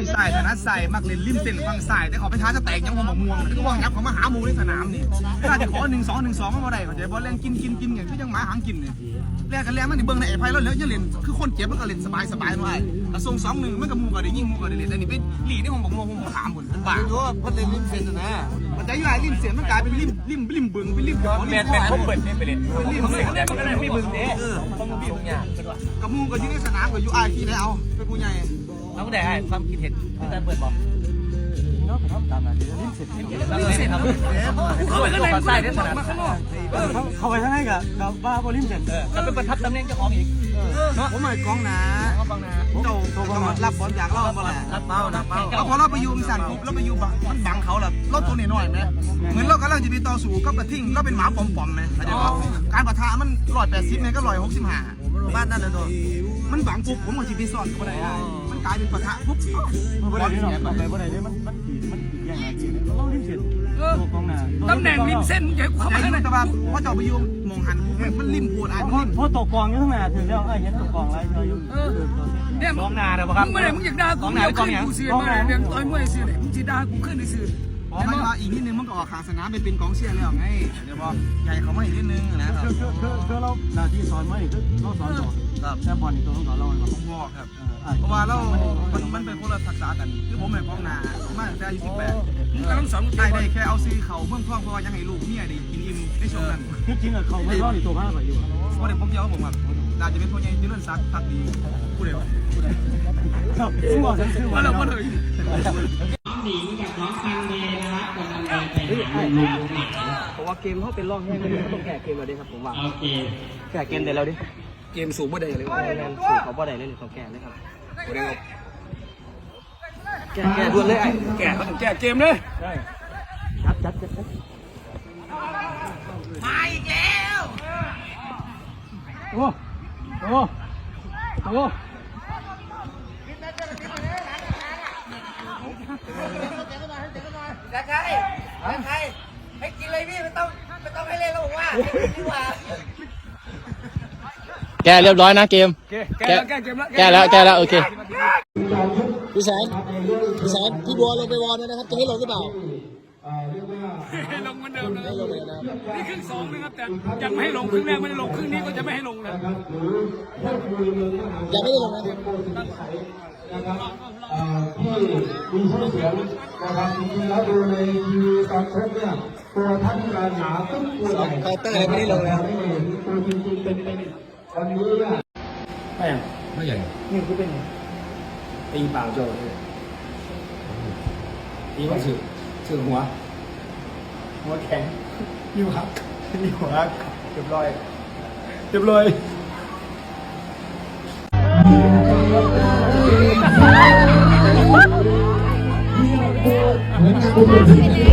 ยสายถนัดสายมักเล่นริมเส้นฝั่งสายแต่เขาไปท้าจะแตกยังหัวหมกม่วงก็ว่างับเขามาหาหมูในสนามนี่ถ้าจะขอหนึ่งสองหนึ่งสองก็บ่ได้เขาจะบอลเล่นกินกินกินอย่างที่ยังหมาหางกินเนี่ยแรกกันแรกมันนี่เบิ่งในไอ้ไพ่แล้วเหลือจะเล่นคือคนเจ็บมันก็เล่นสบายสบายหน่อยกระทรงสองหนึ่งมันกับมูก็ได้ยิงมูก็ได้เล่นอันนี้เป็นหลีนี่ของหมกม่วงของหมกขามผลเป็นบ้าเพราะว่าเพิ่นเล่นลิ้นเส้นนะมันจะอยู่ไอ้ริมเสียนมันกลายเป็นริมริมริมเบึงเป็นริมบ่อนแมรินแมนบ่ผมเปิดนี่ไปเล่นริมมันเสียนก็ได้ไม่เบึงเด้ต้องมีทุกอย่างกับมูก็อยู่ในสนามก็อยู่ไอ้ที่ไหนเอาเป็นผู้ใหญ่ แล้วก็ได้ความคิดเห็นที่แต่เปิดบอกเนาะทำตามนั้นลิ้นเส้นแล้วเล่นครับเขาเป็นตัวใส่ได้ขนาดเขาไปทางไหนกับกับว่าบ่ลิ้นเส้นเออก็เป็นประทับตำแหน่งเจ้าของอีกผมหมายกองนาเขาฟังนะเจ้าเจ้ารับบอลอยากเล่าบ่แหละรับเป้ารับเป้าแล้วพอเราไปอยู่อีสานปุ๊บเราไปอยู่บังมันบังเขาแบบเราตัวน้อยไหมเหมือนเรากำลังจะไปต่อสู้กับกระทิ่งเราเป็นหมาปอมๆไหมเข้าใจป่ะการปะทะมันร้อยแปดสิบเนี่ยก็ร้อยหกสิบห้าบ้านนั่นน่ะเนาะมันบังปุ๊บผมก็จะไปซ่อนก็ได้ได้มัน กลายเป็นปะทะปุ๊บบ่ได้เนาะทำไปบ่ได้เด้มันมันมันแย่งหน้าที่เราลิ้นเส้นตัวกองหน้าตำแหน่งริมเส้นใหญ่กว่าใจเขายุ่งแต่ว่าพอเจ้าไปอยู่มองหันมันริมพูดไอ้เพมันราะริมเพราะตัวกองอยู่ข้างหน้าถึงแล้วไอ้เห็นตัวกองไรเธออยู่เนี่ยกองนาเด้อมึครับงไม่ได้มึงอยากด่ากูอยากขึ้นกูเสียมาเรื่องต่อยมวยเสียเนี่ยมึงจะด่ากูขึ้นในสื่อ อ๋อหมายว่าอีกนิดนึงมันก็ออกขางสนามไปเป็นกองเชียร์แล้วไงเดี๋ยวบอกใหญ่เขาไม่นิดนึงนะครับคือคือคือคือเราหน้าที่สอนมานี่คือเราสอนต่อครับแต่บอลนี่ตัวต้องสอนเราเนาะผมบอกครับเพราะว่าเรามันมันเป็นคนละทักษะกันคือผมเป็นกองหน้ามาตั้งแต่อายุสิบแปดมึงกำลังสอนกูได้ได้แค่เอาซื้อเขาเมืองท่องเพราะว่ายังให้ลูกเมียได้กินอิ่มในช่วงนั้นที่จริงอะเขาไม่รอดนี่ตัวมากกว่าอยู่เพราะเดี๋ยวผมเยอะผมแบบน่าจะเป็นคนใหญ่ที่เลื่อนซักพักดีพูดเลยวะครับซึ่งบอ กฉันซึ่งว่าเราก็เลยเพราะว่าเกมเขาเป็นรองแห้งไม่ต้องแก้เกมเราดิครับผมว่าโอเคแก้เกมเดี๋ยวเราดิเกมสูงไม่ได้เลยแมนสูเขาบ่ได้เลยเขาแก้เลยครับแก้แก้ด่วนเลยไอ้แก่เขาถึงแก่เกมเลยได้จัดจัดจัดจัดมาอีกแล้วโอ้โอ้โอ้ ใครใครให้กินเลยพี่ไม่ต้องไม่ต้องให้เล่นแล้วผมว่าดีกว่าแก้เรียบร้อยนะเกม แกแล้วแก่เกมแล้วแก้แล้วแก้แล้วโอเค พี่แสน พี่แสน พี่บัวลงไปวอนนะครับ จะให้ลงหรือเปล่า ลงเหมือนเดิมนะนี่ครึ่งสองนะครับแต่ยังไม่ให้ลงครึ่งแรกไม่ได้ลงครึ่งนี้ก็จะไม่ให้ลงนะยังไม่ได้ลงนะ ที่มีชื่อเสียงนะครับจริงๆแล้วดูในทีวีตอนชกเนี่ยตัวท่านจะหนาตึ้งตัวใหญ่เคาน์เตอร์ยังไม่ได้ลงเลยครับไม่เห็นตัวจริงๆเป็นเป็นวันนี้เนี่ยไม่ยังไม่ใหญ่นี่คือเป็นตีเปล่าโจตีว่าถือถือหัว หัวแข็งอยู่หักอยู่หักเรียบร้อยเรียบร้อย Thank you.